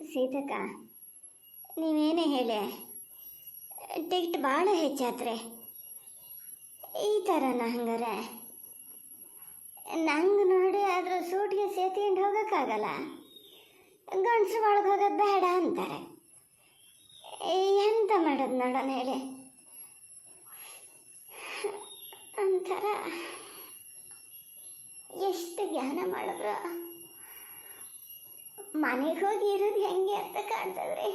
ಸೀತಕ್ಕ, ನೀವೇನೇ ಹೇಳಿ? ಟಿಕೆಟ್ ಭಾಳ ಹೆಚ್ಚಾತ್ರೆ. ಈ ಥರನ ಹಂಗಾರೆ. ನಂಗೆ ನೋಡಿ ಅದ್ರ ಸೂಟ್ಗೆ ಸೇತ್ಕೊಂಡು ಹೋಗೋಕ್ಕಾಗಲ್ಲ. ಗಂಡಸ್ರು ಒಳಗೆ ಹೋಗೋದು ಬೇಡ ಅಂತಾರೆ. ಎಂತ ಮಾಡೋದು ನೋಡೋಣ ಹೇಳಿ. ಒಂಥರ ಎಷ್ಟು ಜ್ಞಾನ ಮಾಡಿದ್ರು. ಮನೆಗೆ ಹೋಗಿ ಇರೋದು ಹೆಂಗೆ ಅಂತ ಕಾಣ್ತದ್ರಿ?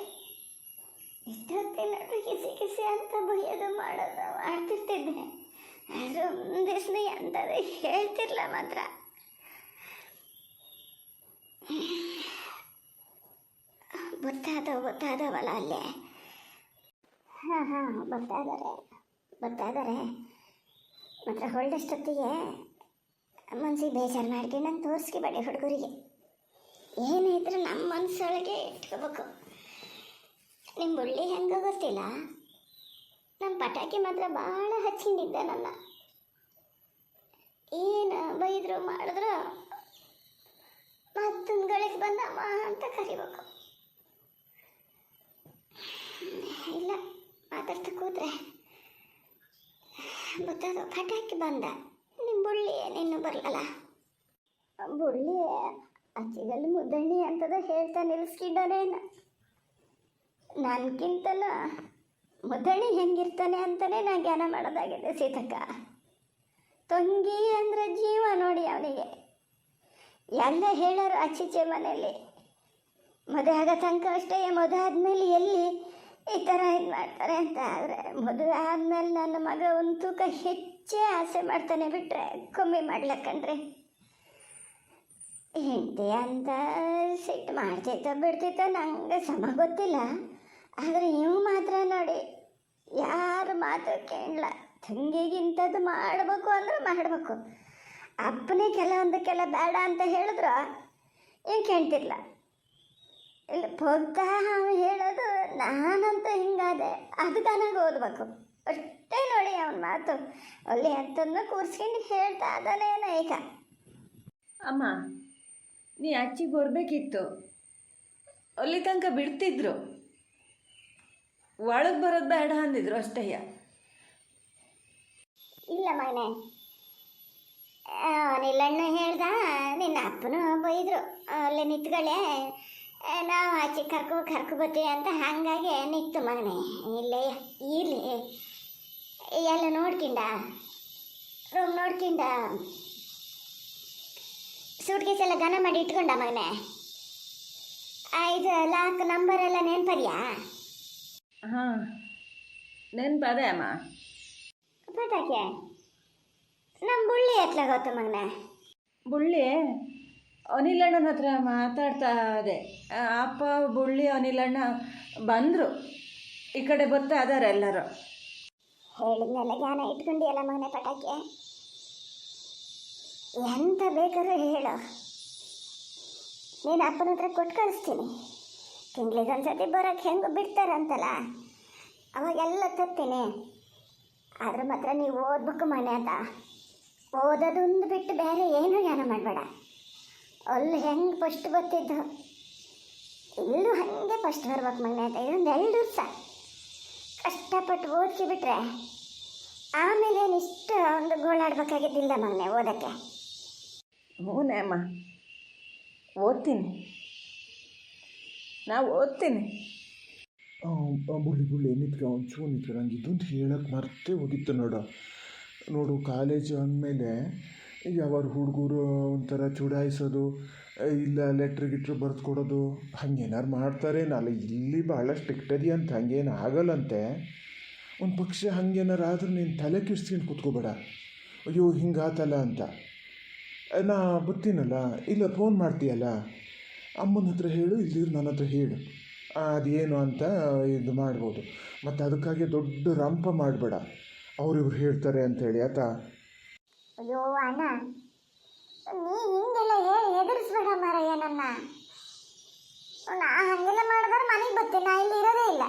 ಇಷ್ಟೊತ್ತಿನ ನೋಡ್ರಿ ಕಿಸಿ ಕಿಸಿ ಅಂತ ಬೈಯೋದು ಮಾಡೋದು ಮಾಡ್ತಿರ್ತಿದ್ದೆ. ಅದು ಒಂದಿವ್ಸ ಅಂತದ ಹೇಳ್ತಿರ್ಲ ಮಾತ್ರ. ಗೊತ್ತಾದವು ಗೊತ್ತಾದವಲ್ಲ ಅಲ್ಲೇ? ಹಾಂ ಹಾಂ ಬರ್ತಾ ಇದ್ದಾರೆ ಬರ್ತಾ ಇದ್ದಾರೆ ಮಾತ್ರ ಹೊಳ್ಳಷ್ಟೊತ್ತಿಗೆ ಮನ್ಸಿಗೆ ಬೇಜಾರು ಮಾಡ್ಕೊಂಡು ನಂಗೆ ತೋರಿಸ್ಕಿಬೇಡಿ ಹುಡುಗರಿಗೆ. ಏನಿದ್ರು ನಮ್ಮ ಮನಸ್ಸೊಳಗೆ ಇಟ್ಕೋಬೇಕು. ನಿಮ್ಮ ಬುಳ್ಳಿ ಹೆಂಗೆ ಗೊತ್ತಿಲ್ಲ? ನಮ್ಮ ಪಟಾಕಿ ಮಾತ್ರ ಭಾಳ ಹಚ್ಕೊಂಡಿದ್ದೆ ನನ್ನ. ಏನು ಬೈದ್ರು ಮಾಡಿದ್ರು? ಮತ್ತೊಂದು ಗಳಿಗೆ ಬಂದ ಅಂತ ಕರಿಬೇಕು. ಇಲ್ಲ, ಮಾತಾಡ್ತಾ ಕೂತ್ರೆ. ಗೊತ್ತದು ಪಟಾಕಿ ಬಂದ. ನಿಮ್ಮ ಬುಳ್ಳಿ ಏನೇನು ಬರಲಲ್ಲ? ಬುಳ್ಳಿ ಅಚ್ಚಿಗಲ್ಲಿ ಮುದ್ದಣ್ಣಿ ಅಂತದ ಹೇಳ್ತಾ ನಿಲ್ಲಿಸ್ಕಿದ್ದಾನೇನ ನನಗಿಂತಲೂ ಮುದ್ದಣ್ಣಿ ಹೆಂಗಿರ್ತಾನೆ ಅಂತಲೇ ನಾ ಜ್ಞಾನ ಮಾಡೋದಾಗಿದೆ ಸೀತಕ್ಕ. ತೊಂಗಿ ಅಂದರೆ ಜೀವ ನೋಡಿ ಅವನಿಗೆ. ಎಲ್ಲ ಹೇಳೋರು ಆಚೀಚೆ ಮನೆಯಲ್ಲಿ. ಮದುವೆ ಆಗೋ ತನಕ ಅಷ್ಟೇ ಮದುವೆ ಆದಮೇಲೆ ಎಲ್ಲಿ ಈ ಥರ ಇದು ಮಾಡ್ತಾರೆ ಅಂತ ಆದರೆ ಮದುವೆ ಆದಮೇಲೆ ನನ್ನ ಮಗ ಒಂದು ತೂಕ ಹೆಚ್ಚೇ ಆಸೆ ಮಾಡ್ತಾನೆ ಬಿಟ್ಟರೆ ಕಮ್ಮಿ ಮಾಡ್ಲಕ್ಕಂಡ್ರಿ ಹೆಂಡತಿ ಅಂತ ಸಿಟ್ಟು ಮಾಡ್ತೈತೋ ಬಿಡ್ತೈತೋ ನಂಗೆ ಸಮ ಗೊತ್ತಿಲ್ಲ. ಆದರೆ ನೀವು ಮಾತ್ರ ನೋಡಿ, ಯಾರ ಮಾತು ಕೇಳಲ್ಲ ತಂಗಿಗಿಂಥದ್ದು ಮಾಡಬೇಕು ಅಂದ್ರೆ ಮಾಡಬೇಕು. ಅಪ್ಪನೇ ಕೆಲವೊಂದಕ್ಕೆಲ್ಲ ಬೇಡ ಅಂತ ಹೇಳಿದ್ರು, ಏನು ಕೇಳ್ತಿರ್ಲ ಇಲ್ಲ ಹೋಗ್ತಾ ಅವನು ಹೇಳೋದು ನಾನಂತೂ ಹಿಂಗಾದೆ. ಅದು ನನಗೆ ಓದ್ಬೇಕು. ಅಷ್ಟೇ ನೋಡಿ ಅವನ ಮಾತು. ಒಳ್ಳೆ ಅಂತಂದು ಕೂರ್ಸ್ಕೊಂಡು ಹೇಳ್ತಾ ಅದನ್ನೇನ ನಾಯಕ ಅಮ್ಮ ನೀ ಅಚ್ಚಿಗೆ ಬರಬೇಕಿತ್ತು. ಅಲ್ಲಿ ತನಕ ಬಿಡ್ತಿದ್ರು. ಒಳಗೆ ಬರೋದು ಬೇಡ ಅಂದಿದ್ರು ಅಷ್ಟಯ್ಯ. ಇಲ್ಲ ಮಗನೇ. ನಿಲ್ಲಣ್ಣ ಹೇಳ್ದ ನಿನ್ನ ಅಪ್ಪನು ಬೈದರು. ಅಲ್ಲೇ ನಿಂತ್ಕೊಳ್ಳೆ ಆ, ನಾವು ಆಚೆ ಕರ್ಕೊ ಕರ್ಕೊ ಬರ್ತೀವಿ ಅಂತ ಹಾಗಾಗಿ ನಿಂತು ಮಗನೇ. ಇಲ್ಲೇ ಇರಲಿ. ಎಲ್ಲ ನೋಡ್ಕಿಂಡ. ರೂಮ್ ನೋಡ್ಕಿಂಡ. ಸೂಟ್ ಕೇಸ್ ಎಲ್ಲ ಘನ ಮಾಡಿ ಇಟ್ಕೊಂಡ ಮಗನೇ. ಇದು ಲಾಕ್ ನಂಬರ್ ಎಲ್ಲ ನೆನಪದ್ಯಾ? ಹಾಂ ನೆನಪದೆ ಅಮ್ಮ. ಪಟಾಕೆ ನಮ್ಮ ಬುಳ್ಳಿ ಎತ್ಲ ಗೊತ್ತು ಮಗನೆ. ಬುಳ್ಳಿ? ಅನಿಲಣ್ಣನ ಹತ್ರ ಮಾತಾಡ್ತಾ ಇದೆ. ಅಪ್ಪ ಬುಳ್ಳಿ ಅನಿಲಣ್ಣ ಬಂದರು. ಈ ಕಡೆ ಬರ್ತಾ ಇದಾರೆ ಎಲ್ಲರೂ. ಹೇಳಿದ್ನೆಲ್ಲ ಜ್ಞಾನ ಇಟ್ಕೊಂಡಿಯಲ್ಲ ಮಗನೆ ಪಟಾಕಿ? ಎಂತ ಬೇಕಾದ್ರೂ ಹೇಳು. ನೀನು ಅಪ್ಪನ ಹತ್ರ ಕೊಟ್ಟು ಕಳಿಸ್ತೀನಿ. ತಿಂಗಳಿಗೊಂದ್ಸತಿ ಬರೋಕ್ಕೆ ಹೆಂಗೆ ಬಿಡ್ತಾರಂತಲ್ಲ ಅವಾಗೆಲ್ಲ ತರ್ತೀನಿ. ಆದ್ರೆ ಮಾತ್ರ ನೀವು ಓದ್ಬೇಕು ಮನೆ ಅಂತ. ಓದೋದೊಂದು ಬಿಟ್ಟು ಬೇರೆ ಏನು ಜ್ಞಾನ ಮಾಡಬೇಡ. ಅಲ್ಲಿ ಹೆಂಗೆ ಫಸ್ಟ್ ಬರ್ತಿದ್ದು? ಇಲ್ಲೂ ಹಾಗೆ ಫಸ್ಟ್ ಬರ್ಬೇಕು ಮನೆ ಅಂತ. ಇದೊಂದು ಎರಡು ವರ್ಷ ಕಷ್ಟಪಟ್ಟು ಓದ್ಕಿಬಿಟ್ರೆ ಆಮೇಲೆ ಏನು ಇಷ್ಟು ಒಂದು ಗೋಳಾಡ್ಬೇಕಾಗಿದ್ದಿಲ್ಲ ಮೊನ್ನೆ ಓದಕ್ಕೆ. ಹ್ಞೂನೇ ಅಮ್ಮ ಓದ್ತೀನಿ. ನಾವು ಓದ್ತೀನಿ. ಬುಳ್ಳಿ ಬುಳ್ಳಿ ನಿತ್ಕ, ಒಂಚೂರು ನಂಗೆ ಇದೊಂದು ಹೇಳಕ್ಕೆ ಮರ್ತೇ ಹೋಗಿತ್ತು ನೋಡು. ನೋಡು ಕಾಲೇಜ್ ಅಂದಮೇಲೆ ಯಾವಾಗ ಹುಡುಗರು ಒಂಥರ ಚುಡಾಯಿಸೋದು ಇಲ್ಲ ಲೆಟ್ರ್ ಗಿಟ್ರ್ ಬರೆದು ಕೊಡೋದು ಹಂಗೇನಾರು ಮಾಡ್ತಾರೆ ನಾಳೆ ಇಲ್ಲಿ ಭಾಳ ಸ್ಟ್ರಿಕ್ಟ್ ಅಂತ ಹಂಗೇನು ಆಗಲ್ಲಂತೆ. ಒಂದು ಪಕ್ಷ ಹಂಗೇನಾರು ಆದ್ರೂ ನೀನು ತಲೆ ಕೆಡ್ಸ್ಕೊಂಡು ಕೂತ್ಕೋಬೇಡ. ಅಯ್ಯೋ, ಹಿಂಗಾತಲ್ಲ ಅಂತ. ನಾ ಬರ್ತೀನಲ್ಲ ಇಲ್ಲ ಫೋನ್ ಮಾಡ್ತೀಯಲ್ಲ? ಅಮ್ಮನ ಹತ್ರ ಹೇಳು ಇಲ್ಲಿರು ನನ್ನ ಹತ್ರ ಹೇಳು. ಅದೇನು ಅಂತ ಇದು ಮಾಡ್ಬೋದು. ಮತ್ತು ಅದಕ್ಕಾಗಿ ದೊಡ್ಡ ರಂಪ ಮಾಡಬೇಡ. ಅವರಿವ್ರು ಹೇಳ್ತಾರೆ ಅಂತೇಳಿ ಆತಾ ಅಯ್ಯೋ ಅಣ್ಣ. ನೀ ಹಿಂಗೆಲ್ಲ ಹೇಳಿ ಹೆದರಿಸ್ಬೇಡ ಮಾರಯ್ಯ ನನ್ನ. ನಾ ಹಂಗೆಲ್ಲ ಮಾಡಿದ್ರೆ ಮನೆಗೆ ಬರ್ತೀನಿ ನಾ ಇಲ್ಲಿ ಇರೋದೇ ಇಲ್ಲ.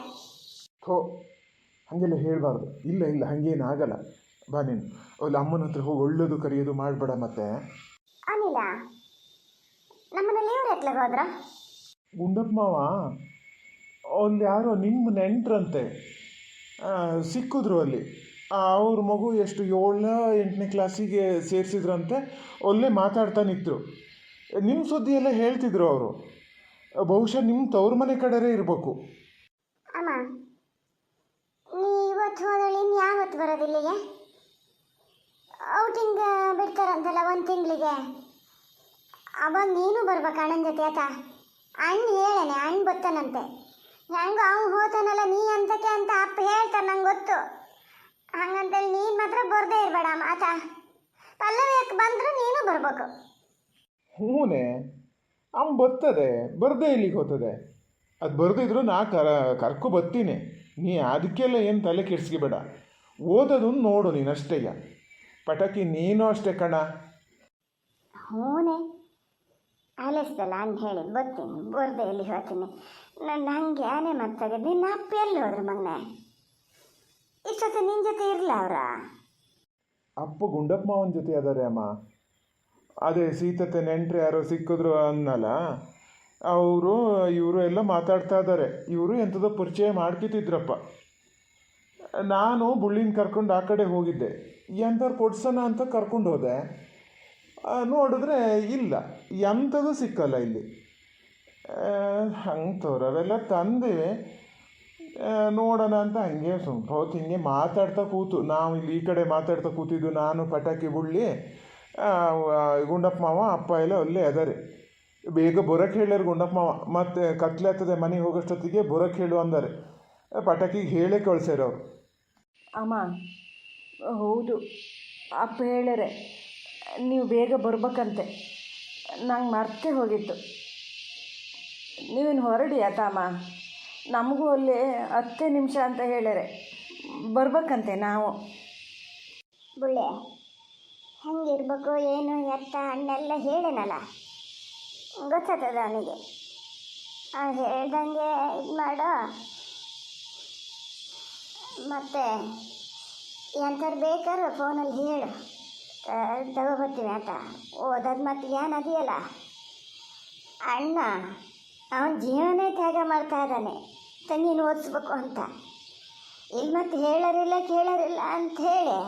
ಹೋ ಹಾಗೆಲ್ಲ ಹೇಳಬಾರ್ದು. ಇಲ್ಲ ಇಲ್ಲ ಹಾಗೇನು ಆಗಲ್ಲ. ಬಾ ನೀನು. ಅಲ್ಲಿ ಅಮ್ಮನ ಹತ್ರ ಹೋಗಿ ಒಳ್ಳೇದು ಕರೆಯೋದು ಮಾಡಬೇಡ ಮತ್ತೆ. ಅನಿಲ ನಮ್ಮನೇಲಿ ಇವ್ರು ಎತ್ಲಾಗ ಹೋದ್ರ. ಗುಂಡಪ್ಪ ಮಾವ ಅಲ್ಲಿ ಯಾರೋ ನಿಮ್ಮ ನೆಂಟ್ರಂತೆ. ಸಿಕ್ಕಿದ್ರು ಅಲ್ಲಿ. ಅವ್ರ ಮಗು ಎಷ್ಟು ಏಳನೇ ಎಂಟನೇ ಕ್ಲಾಸಿಗೆ ಸೇರಿಸಿದ್ರಂತೆ ಅಲ್ಲೇ ಮಾತಾಡ್ತಾ ನಿಂತರು. ನಿಮ್ಮ ಸುದ್ದಿ ಎಲ್ಲ ಹೇಳ್ತಿದ್ರು ಅವರು. ಬಹುಶಃ ನಿಮ್ಮ ತವ್ರ ಮನೆ ಕಡೆರೇ ಇರಬೇಕು. ಅಮ್ಮ ನೀ ಇವತ್ತು ಹೋದಳು ಇನ್ನು ಯಾವತ್ತು ಬರೋದಿಲ್ಲಿಗೆ ಔಟಿಂಗ್ ಬಿಡ್ತಾರಂತಲ್ಲ ಒಂದು ತಿಂಗಳಿಗೆ. ಅವಾಗ ನೀನು ಬರ್ಬೇಕು ಅಣ್ಣನ ಜೊತೆ ಆತ. ಅಣ್ಣ ಹೇಳೇನೆ, ಅಣ್ಣ ಬರ್ತಾನಂತೆ ಹೆಂಗ ಅವ್ನು ಹೋತಾನಲ್ಲ ನೀ ಅಂತಕ್ಕೆ ಅಂತ ಅಪ್ಪ ಹೇಳ್ತಾರೆ ನಂಗೆ ಗೊತ್ತು. ಹಂಗಂತೇಳಿ ನೀನು ಮಾತ್ರ ಬರದೇ ಇರಬೇಡ ಆತ. ಪಲ್ಲವಿಯಕ್ಕೆ ಬಂದರೂ ನೀನು ಬರ್ಬೇಕು. ಹೂನೆ ಅವ್ನು ಬರ್ತದೆ, ಬರದೇ ಇಲ್ಲಿಗೆ ಹೋಗ್ತದೆ. ಅದು ಬರ್ದಿದ್ರು ನಾ ಕರ, ಕರ್ಕೊ ಬರ್ತೀನಿ ನೀ ಅದಕ್ಕೆಲ್ಲ ಏನು ತಲೆ ಕೆಡಿಸ್ಕೋಬೇಡ ಓದೋದನ್ನು ನೋಡು ನೀನು ಅಷ್ಟೇಯ ಪಟಾಕಿ ನೀನು ಅಷ್ಟೇ ಕಣ. ಹೂನೆ? ಆಲಿಸ್ದಲ್ಲ ಅಂತ ಹೇಳಿ ಬರ್ತೀನಿ ಬರ್ದೆ ಎಲ್ಲಿ ಹೇಳ್ತೀನಿ. ನನ್ನ ಹಂಗೆ ಆನೆ ಮತ್ತಾಗ ನಿನ್ನ ಅಪ್ಪ ಎಲ್ಲಿ ಹೋದ್ರು ಮಗನೆ? ಇಷ್ಟೊತ್ತು ನಿನ್ನ ಜೊತೆ ಇರಲ್ಲ ಅವರ? ಅಪ್ಪ ಗುಂಡಪ್ಪ ಅವನ ಜೊತೆ ಅದಾರೆ ಅಮ್ಮ. ಅದೇ ಸೀತತೆ ನೆಂಟ್ರೆ ಯಾರೋ ಸಿಕ್ಕಿದ್ರು ಅನ್ನಲ್ಲ. ಅವರು ಇವರು ಎಲ್ಲ ಮಾತಾಡ್ತಾ ಇದ್ದಾರೆ ಇವರು ಎಂಥದೋ ಪರಿಚಯ ಮಾಡ್ಕಿತಿದ್ರಪ್ಪ ನಾನು ಬುಳ್ಳಿನ ಕರ್ಕೊಂಡು ಆ ಕಡೆ ಹೋಗಿದ್ದೆ. ಎಂಥವ್ರು ಕೊಡ್ಸೋಣ ಅಂತ ಕರ್ಕೊಂಡು ಹೋದೆ. ನೋಡಿದ್ರೆ ಇಲ್ಲ. ಎಂಥದ್ದು ಸಿಕ್ಕಲ್ಲ ಇಲ್ಲಿ. ಹಂಗೆ ಅವೆಲ್ಲ ತಂದಿವೆ ನೋಡೋಣ ಅಂತ ಹಂಗೆ ಸ್ವಲ್ಪ ಹೊತ್ತು ಹಿಂಗೆ ಮಾತಾಡ್ತಾ ಕೂತು. ನಾವು ಇಲ್ಲಿ ಈ ಕಡೆ ಮಾತಾಡ್ತಾ ಕೂತಿದ್ದು ನಾನು, ಪಟಾಕಿ, ಬುಳ್ಳಿ ಗುಂಡಪ್ಪ ಮಾವ, ಅಪ್ಪ ಎಲ್ಲ ಅಲ್ಲೇ ಅದಾರೆ. ಬೇಗ ಬರೋಕ್ಕೆ ಹೇಳ್ಯಾರ ಗುಂಡಪ್ಪ ಮಾವ. ಮತ್ತು ಕತ್ಲೆ ಆಗ್ತದೆ ಮನೆಗೆ ಹೋಗೋಷ್ಟೊತ್ತಿಗೆ ಬರೋಕ್ಕೆ ಹೇಳು ಅಂದರೆ. ಪಟಾಕಿಗೆ ಹೇಳೇ ಕಳ್ಸ್ಯಾರ ಅವ್ರು. ಅಮ್ಮ, ಹೌದು. ಅಪ್ಪ ಹೇಳರೆ ನೀವು ಬೇಗ ಬರ್ಬೇಕಂತೆ. ನಂಗೆ ಮರ್ತೇ ಹೋಗಿತ್ತು. ನೀವಿನ್ನು ಹೊರಡಿ ಆತಮ್ಮ ನಮಗೂ ಅಲ್ಲಿ ಹತ್ತೇ ನಿಮಿಷ ಅಂತ ಹೇಳರೆ ಬರ್ಬೇಕಂತೆ ನಾವು. ಬುಳ್ಳೆ, ಹೆಂಗಿರ್ಬೇಕು, ಏನು ಎತ್ತ ಅನ್ನೆಲ್ಲ ಹೇಳೇನಲ್ಲ. ಗೊತ್ತಾಗ್ತದ ಅವನಿಗೆ. ಅವ್ನು ಹೇಳ್ದಂಗೆ ಇದು ಮಾಡೋ. ಮತ್ತೆ ಎಂಥವ್ರು ಬೇಕಾದ್ರೆ ಫೋನಲ್ಲಿ ಹೇಳು. ತಗೋಬರ್ತೀನಿ ಅಂತ ಓದೋದು ಮತ್ತೆ ಏನು ಅದೆಯಲ್ಲ. ಅಣ್ಣ, ಅವನ ಜೀವನೇ ತ್ಯಾಗ ಮಾಡ್ತಾ ಇದ್ದಾನೆ. ತಂಗಿನ ಓದಿಸ್ಬೇಕು ಅಂತ. ಇಲ್ಲಿ ಮತ್ತೆ ಹೇಳೋರಿಲ್ಲ, ಕೇಳೋರಿಲ್ಲ ಅಂತ ಹೇಳಿ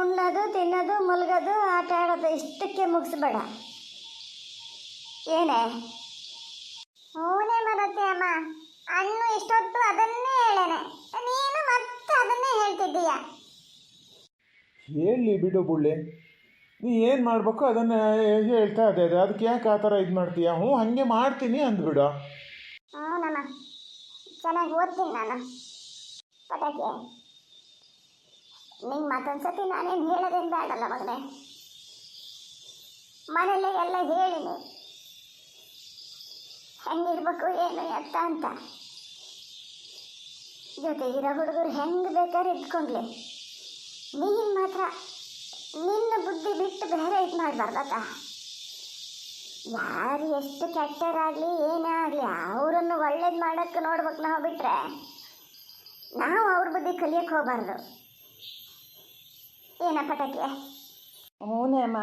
ಉಣ್ಣೋದು, ತಿನ್ನೋದು, ಮುಲ್ಗೋದು, ಆಟ ಆಡೋದು ಇಷ್ಟಕ್ಕೆ ಮುಗಿಸ್ಬೇಡ. ಏನೇ? ಹೂನೇ ಬರುತ್ತೆ ಅಮ್ಮ. ಅಣ್ಣು ಇಷ್ಟೊತ್ತು ಅದನ್ನೇ ಹೇಳೇನೆ. ಹೇಳ್ತಿದ್ದೀಯ ಹೇಳಿ ಬಿಡು ಬುಳ್ಳಿ. ನೀ ಏನು ಮಾಡಬೇಕು? ಅದನ್ನು ಹೇಳ್ತಾ ಇದೆ ಅದೇ ಅದಕ್ಕೆ ಯಾಕೆ ಆ ಥರ ಇದು ಮಾಡ್ತೀಯ? ಹ್ಞೂ ಹಾಗೆ ಮಾಡ್ತೀನಿ ಅಂದ್ಬಿಡು ಹ್ಞೂನಮ್ಮ ಚೆನ್ನಾಗಿ ಓದ್ತೀನಿ ನಾನು. ಪಟಾಕಿ. ನಿಂಗೆ ಮತ್ತೊಂದು ಸತಿ ನಾನೇನು ಹೇಳೋದೇನು ಬೇಡಲ್ಲ ಮಗನೇ. ಮನೇಲಿ ಎಲ್ಲ ಹೇಳಿನಿ. ಹೆಂಗಿರ್ಬೇಕು ಏನು ಎತ್ತ ಅಂತ. ಜೊತೆ ಇರೋ ಹುಡುಗರು ಹೆಂಗೆ ಬೇಕಾದ್ರೆ ಇಟ್ಕೊಂಡ್ಲಿ. ನೀನು ಮಾತ್ರ ನಿನ್ನ ಬುದ್ಧಿ ಬಿಟ್ಟು ಬೇರೆ ಇದು ಮಾಡಬಾರ್ದಕ್ಕ ಯಾರು ಎಷ್ಟು ಕೆಟ್ಟರಾಗಲಿ ಏನೇ ಆಗಲಿ ಅವರನ್ನು ಒಳ್ಳೇದು ಮಾಡೋಕ್ಕೆ ನೋಡ್ಬೇಕು ನಾವು ಬಿಟ್ಟರೆ ನಾವು ಅವ್ರ ಬುದ್ಧಿ ಕಲಿಯಕ್ಕೆ ಹೋಗಬಾರ್ದು. ಏನ ಪಟಾಕಿ ಹ್ಞೂನೇ ಅಮ್ಮ.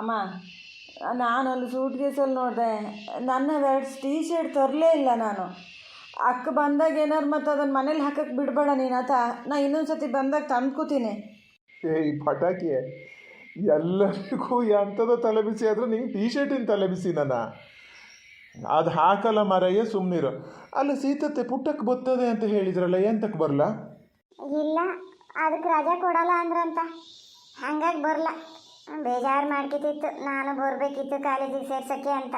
ಅಮ್ಮ, ನಾನೊಂದು ಸೂಟ್ ಕೇಸಲ್ಲಿ ನೋಡಿದೆ. ನನ್ನ ಎರಡು ಟೀ ಶರ್ಟ್ ತರಲೇ ಇಲ್ಲ ನಾನು. ಅಕ್ಕ ಬಂದಾಗ ಏನಾರು ಮತ್ತು ಅದನ್ನು ಮನೇಲಿ ಹಾಕಕ್ಕೆ ಬಿಡಬೇಡ ನೀನು ಆತ. ನಾ ಇನ್ನೊಂದು ಸತಿ ಬಂದಾಗ ತಂದ್ಕೋತೀನಿ. ಏ ಈ ಪಟಾಕಿ ಎಲ್ಲರಿಗೂ ಎಂಥದೋ ತಲೆ ಬಿಸಿ ಆದರೂ ನಿಂಗೆ ಟೀ ಶರ್ಟಿನ ತಲೆ ಬಿಸಿ ನನ್ನ ಅದು ಹಾಕಲ್ಲ ಮರಯ್ಯ ಸುಮ್ಮನಿರು ಅಲ್ಲ ಸೀತತೆ ಪುಟ್ಟಕ್ಕೆ ಬರ್ತದೆ ಅಂತ ಹೇಳಿದ್ರಲ್ಲ ಎಂತಕ್ಕೆ ಬರಲ್ಲ ಇಲ್ಲ ಅದಕ್ಕೆ ರಜೆ ಕೊಡಲ್ಲ ಅಂದ್ರಂತ. ಹಂಗಾಗಿ ಬರಲ್ಲ ಬೇಜಾರು ಮಾಡ್ಕಿತಿತ್ತು. ನಾನು ಬರಬೇಕಿತ್ತು ಕಾಲೇಜಿಗೆ ಸೇರ್ಸೋಕ್ಕೆ ಅಂತ.